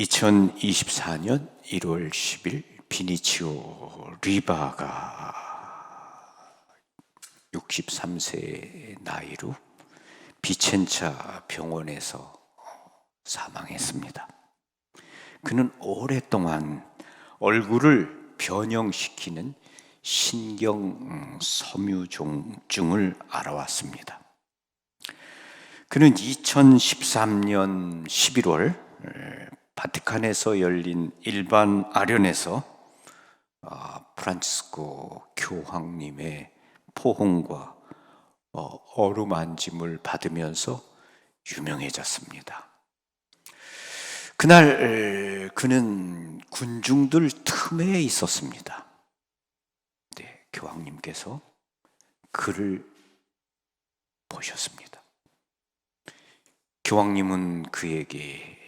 2024년 1월 10일 비니치오 리바가 63세 나이로 비첸차 병원에서 사망했습니다. 그는 오랫동안 얼굴을 변형시키는 신경 섬유종증을 알아왔습니다. 그는 2013년 11월 바티칸에서 열린 일반 아련에서 아, 프란치스코 교황님의 포홍과 어, 어루만짐을 받으면서 유명해졌습니다. 그날 그는 군중들 틈에 있었습니다. 네, 교황님께서 그를 보셨습니다. 교황님은 그에게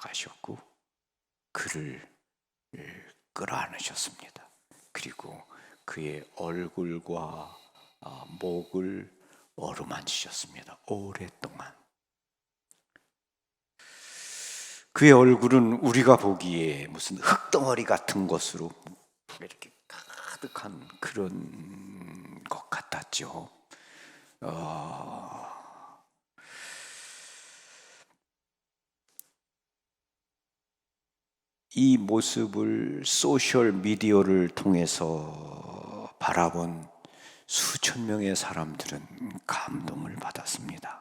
다가가셨고 그를 끌어안으셨습니다. 그리고 그의 얼굴과 아, 목을 어루만지셨습니다. 오랫동안. 그의 얼굴은 우리가 보기에 무슨 흙덩어리 같은 것으로 이렇게 가득한 그런 것 같았죠. 어, 이 모습을 소셜 미디어를 통해서 바라본 수천 명의 사람들은 감동을 받았습니다.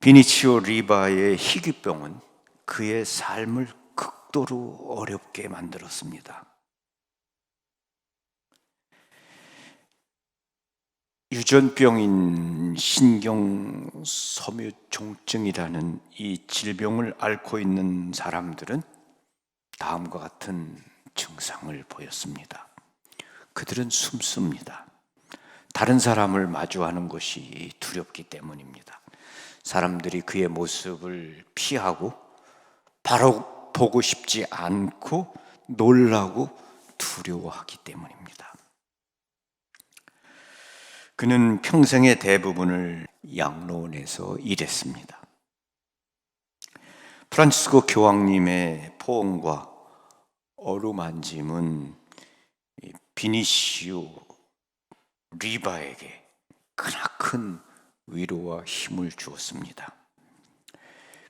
비니치오 리바의 희귀병은 그의 삶을 극도로 어렵게 만들었습니다. 유전병인 신경섬유종증이라는 이 질병을 앓고 있는 사람들은 다음과 같은 증상을 보였습니다. 그들은 숨습니다. 다른 사람을 마주하는 것이 두렵기 때문입니다. 사람들이 그의 모습을 피하고 바로 보고 싶지 않고 놀라고 두려워하기 때문입니다. 그는 평생의 대부분을 양로원에서 일했습니다. 프란치스코 교황님의 포옹과 어루만짐은 비니시오 리바에게 크나큰 위로와 힘을 주었습니다.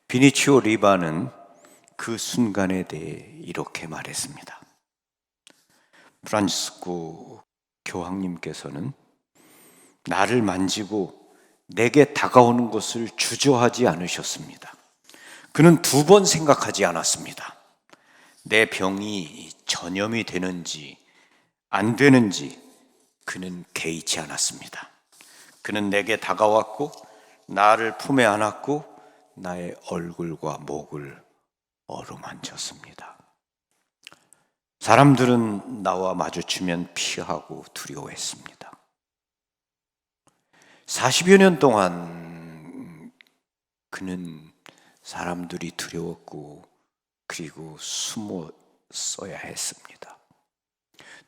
비니치오 리바는 그 순간에 대해 이렇게 말했습니다. 프란치스코 교황님께서는 나를 만지고 내게 다가오는 것을 주저하지 않으셨습니다. 그는 두 번 생각하지 않았습니다. 내 병이 전염이 되는지 안 되는지 그는 개의치 않았습니다. 그는 내게 다가왔고 나를 품에 안았고 나의 얼굴과 목을 어루만졌습니다. 사람들은 나와 마주치면 피하고 두려워했습니다. 40여 년 동안 그는 사람들이 두려웠고 그리고 숨어 써야 했습니다.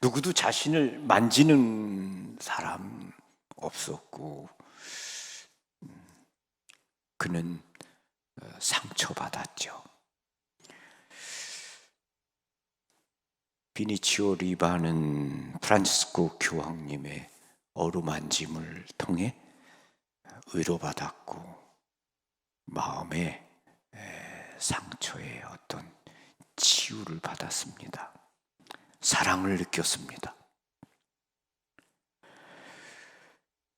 누구도 자신을 만지는 사람 없었고 그는 어, 상처받았죠. 비니치오 리바는 프란치스코 교황님의 어루만짐을 통해 위로받았고 마음의 상처에 어떤 치유를 받았습니다. 사랑을 느꼈습니다.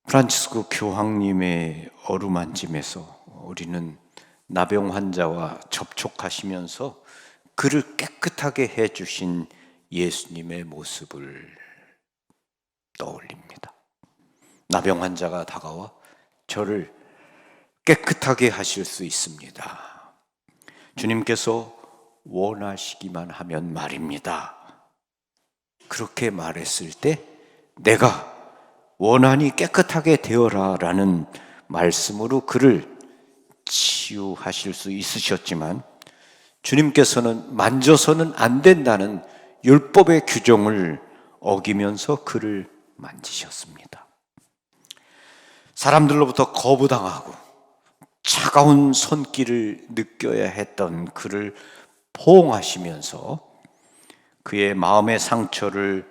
프란치스코 교황님의 어루만짐에서 우리는 나병 환자와 접촉하시면서 그를 깨끗하게 해주신 예수님의 모습을 떠올립니다. 나병 환자가 다가와 저를 깨끗하게 하실 수 있습니다. 주님께서 원하시기만 하면 말입니다. 그렇게 말했을 때 내가 원하니 깨끗하게 되어라 라는 말씀으로 그를 치유하실 수 있으셨지만 주님께서는 만져서는 안 된다는 율법의 규정을 어기면서 그를 만지셨습니다. 사람들로부터 거부당하고 차가운 손길을 느껴야 했던 그를 포옹하시면서 그의 마음의 상처를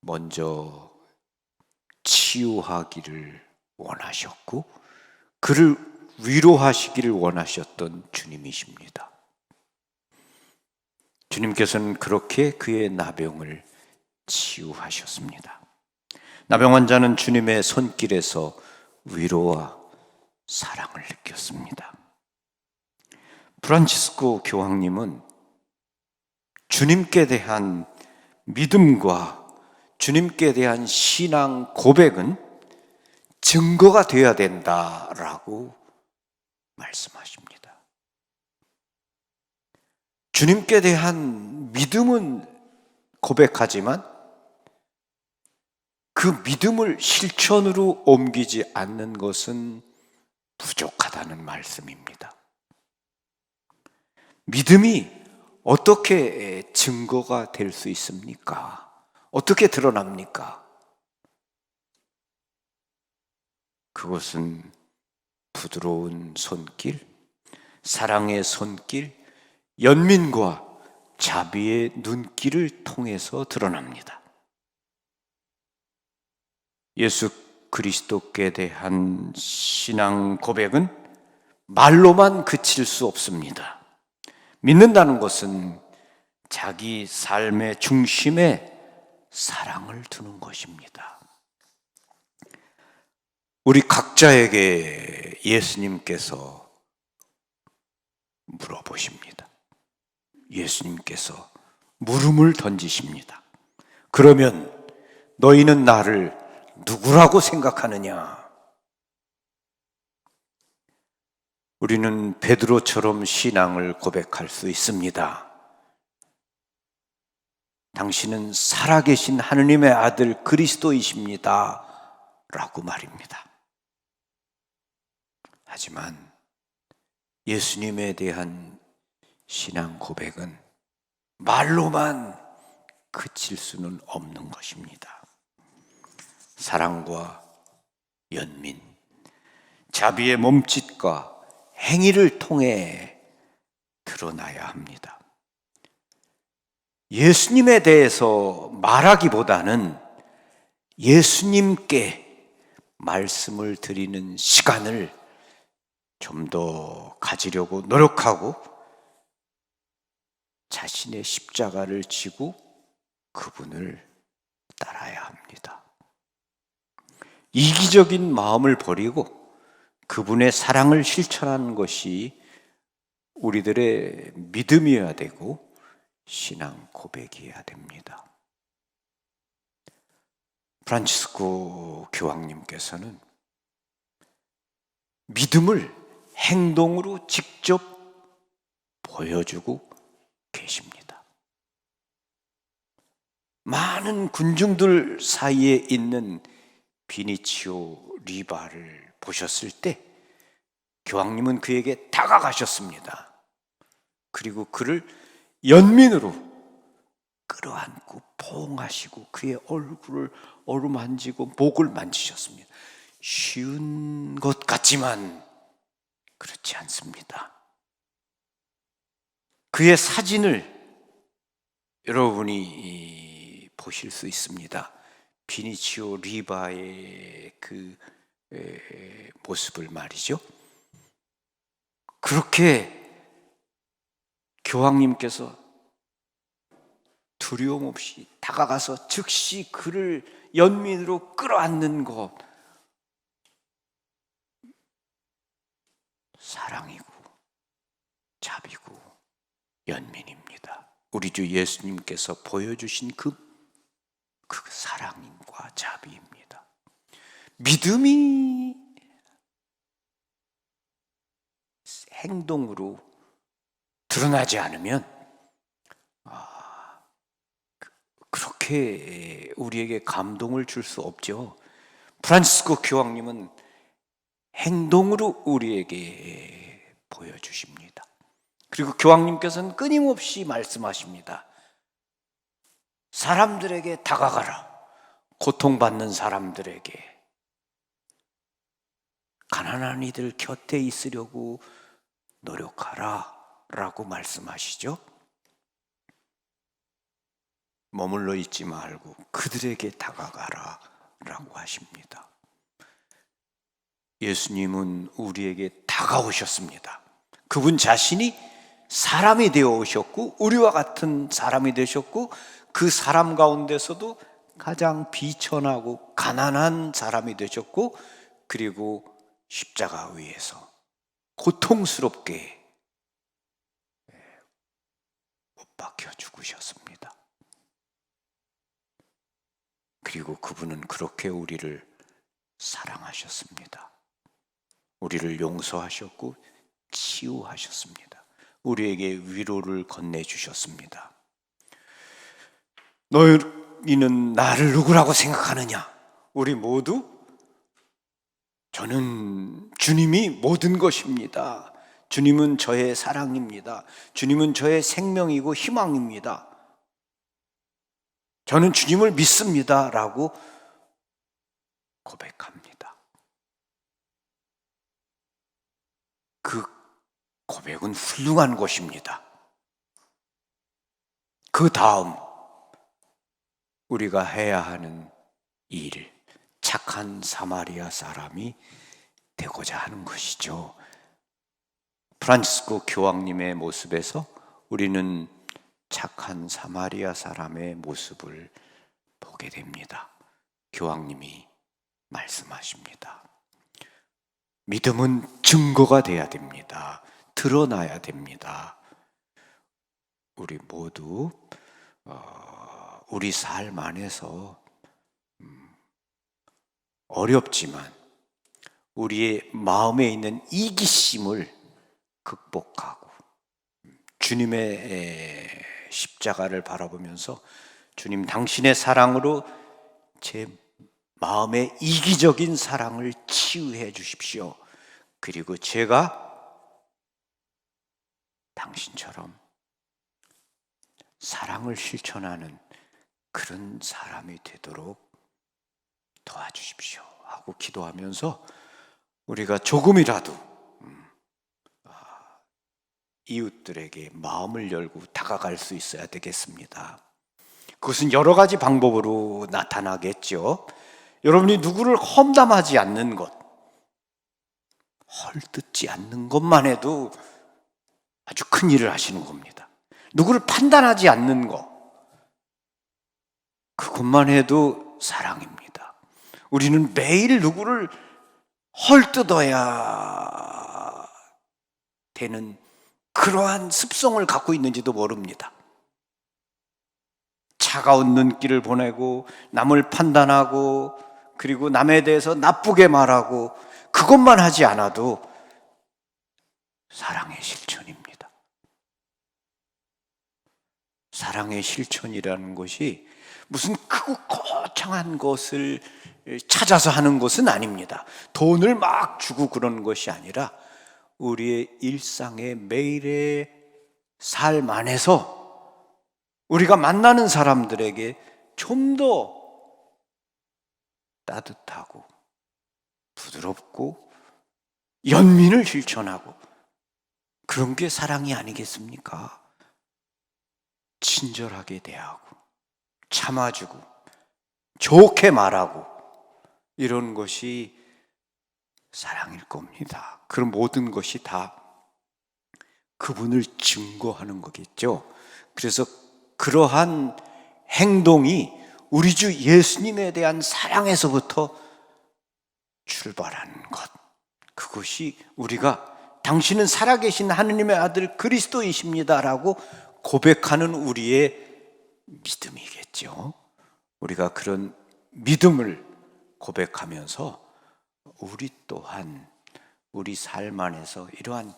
먼저 치유하기를 원하셨고 그를 위로하시기를 원하셨던 주님이십니다. 주님께서는 그렇게 그의 나병을 치유하셨습니다. 나병 환자는 주님의 손길에서 위로와 사랑을 느꼈습니다. 프란치스코 교황님은 주님께 대한 믿음과 주님께 대한 신앙 고백은 증거가 되어야 된다라고 말씀하십니다. 주님께 대한 믿음은 고백하지만 그 믿음을 실천으로 옮기지 않는 것은 부족하다는 말씀입니다. 믿음이 어떻게 증거가 될 수 있습니까? 어떻게 드러납니까? 그것은 부드러운 손길, 사랑의 손길, 연민과 자비의 눈길을 통해서 드러납니다. 예수 그리스도께 대한 신앙 고백은 말로만 그칠 수 없습니다. 믿는다는 것은 자기 삶의 중심에 사랑을 두는 것입니다. 우리 각자에게 예수님께서 물어보십니다. 예수님께서 물음을 던지십니다. 그러면 너희는 나를 누구라고 생각하느냐? 우리는 베드로처럼 신앙을 고백할 수 있습니다. 당신은 살아계신 하느님의 아들 그리스도이십니다. 라고 말입니다. 하지만 예수님에 대한 신앙 고백은 말로만 그칠 수는 없는 것입니다. 사랑과 연민, 자비의 몸짓과 행위를 통해 드러나야 합니다. 예수님에 대해서 말하기보다는 예수님께 말씀을 드리는 시간을 좀 더 가지려고 노력하고 자신의 십자가를 지고 그분을 따라야 합니다. 이기적인 마음을 버리고 그분의 사랑을 실천하는 것이 우리들의 믿음이어야 되고 신앙 고백이어야 됩니다. 프란치스코 교황님께서는 믿음을 행동으로 직접 보여주고 계십니다. 많은 군중들 사이에 있는 비니치오 리바를 보셨을 때 교황님은 그에게 다가가셨습니다. 그리고 그를 연민으로 끌어안고 포옹하시고 그의 얼굴을 어루만지고 목을 만지셨습니다. 쉬운 것 같지만 그렇지 않습니다. 그의 사진을 여러분이 보실 수 있습니다. 비니치오 리바의 그 모습을 말이죠. 그렇게 교황님께서 두려움 없이 다가가서 즉시 그를 연민으로 끌어안는 것 사랑이고 자비고 연민입니다. 우리 주 예수님께서 보여주신 그, 그 사랑과 자비입니다. 믿음이 행동으로 드러나지 않으면 아, 그- 그렇게 우리에게 감동을 줄 수 없죠. 프란시스코 교황님은 행동으로 우리에게 보여주십니다. 그리고 교황님께서는 끊임없이 말씀하십니다. 사람들에게 다가가라. 고통받는 사람들에게. 가난한 이들 곁에 있으려고 노력하라 라고 말씀하시죠. 머물러 있지 말고 그들에게 다가가라 라고 하십니다. 예수님은 우리에게 다가오셨습니다. 그분 자신이 사람이 되어 오셨고, 우리와 같은 사람이 되셨고, 그 사람 가운데서도 가장 비천하고 가난한 사람이 되셨고, 그리고 십자가 위에서 고통스럽게 못 박혀 죽으셨습니다. 그리고 그분은 그렇게 우리를 사랑하셨습니다. 우리를 용서하셨고 치유하셨습니다. 우리에게 위로를 건네주셨습니다. 너희 는 나를 누구라고 생각하느냐? 우리 모두 저는 주님이 모든 것입니다. 주님은 저의 사랑입니다. 주님은 저의 생명이고 희망입니다. 저는 주님을 믿습니다. 라고 고백합니다. 그 고백은 훌륭한 것입니다. 그 다음, 우리가 해야 하는 일, 착한 사마리아 사람이 되고자 하는 것이죠. 프란치스코 교황님의 모습에서 우리는 착한 사마리아 사람의 모습을 보게 됩니다. 교황님이 말씀하십니다. 믿음은 증거가 돼야 됩니다. 드러나야 됩니다. 우리 모두 어, 우리 삶 안에서 음, 어렵지만 우리의 마음에 있는 이기심을 극복하고 주님의 십자가를 바라보면서 주님 당신의 사랑으로 제 마음의 이기적인 사랑을 치유해 주십시오. 그리고 제가 당신처럼 사랑을 실천하는 그런 사람이 되도록 도와주십시오. 하고 기도하면서 우리가 조금이라도 음, 아, 이웃들에게 마음을 열고 다가갈 수 있어야 되겠습니다. 그것은 여러 가지 방법으로 나타나겠죠. 여러분이 누구를 험담하지 않는 것, 헐뜯지 않는 것만 해도 아주 큰 일을 하시는 겁니다. 누구를 판단하지 않는 것, 그것만 해도 사랑입니다. 우리는 매일 누구를 헐뜯어야 되는 그러한 습성을 갖고 있는지도 모릅니다. 차가운 눈길을 보내고 남을 판단하고 그리고 남에 대해서 나쁘게 말하고 그것만 하지 않아도 사랑의 실천입니다. 사랑의 실천이라는 것이 무슨 크고 거창한 것을 찾아서 하는 것은 아닙니다. 돈을 막 주고 그런 것이 아니라 우리의 일상의 매일의 삶 안에서 우리가 만나는 사람들에게 좀 더 따뜻하고 부드럽고 연민을 실천하고 그런 게 사랑이 아니겠습니까? 친절하게 대하고 참아주고 좋게 말하고 이런 것이 사랑일 겁니다. 그런 모든 것이 다 그분을 증거하는 거겠죠. 그래서 그러한 행동이 우리 주 예수님에 대한 사랑에서부터 출발하는 것. 그것이 우리가 당신은 살아계신 하느님의 아들 그리스도이십니다라고 고백하는 우리의 믿음이겠죠. 우리가 그런 믿음을 고백하면서 우리 또한 우리 삶 안에서 이러한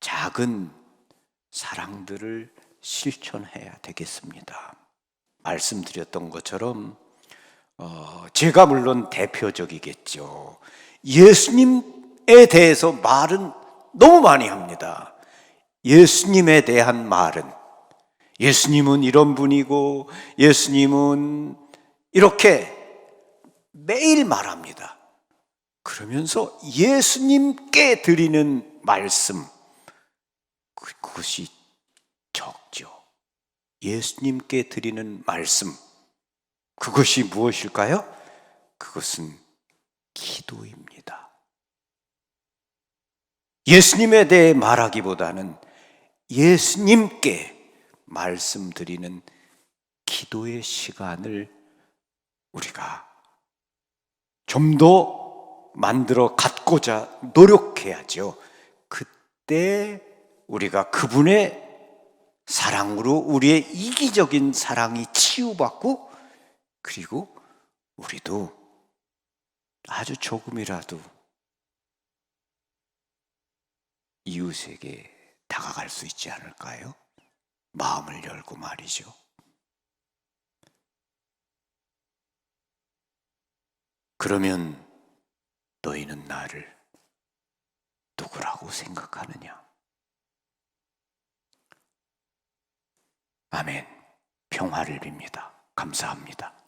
작은 사랑들을 실천해야 되겠습니다. 말씀드렸던 것처럼 어, 제가 물론 대표적이겠죠. 예수님에 대해서 말은 너무 많이 합니다. 예수님에 대한 말은 예수님은 이런 분이고 예수님은 이렇게 매일 말합니다. 그러면서 예수님께 드리는 말씀 그- 그것이 적죠. 예수님께 드리는 말씀 그것이 무엇일까요? 그것은 기도입니다. 예수님에 대해 말하기보다는 예수님께 말씀드리는 기도의 시간을 우리가 좀 더 만들어 갖고자 노력해야죠. 그때 우리가 그분의 사랑으로 우리의 이기적인 사랑이 치유받고 그리고 우리도 아주 조금이라도 이웃에게 다가갈 수 있지 않을까요? 마음을 열고 말이죠. 그러면 너희는 나를 누구라고 생각하느냐? 아멘. 평화를 빕니다. 감사합니다.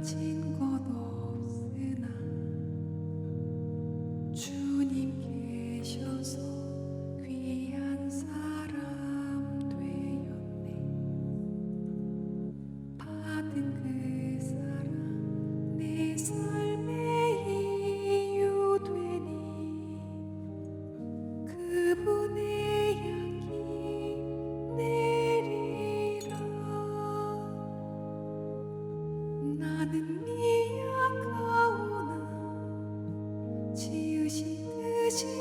가 Cristo.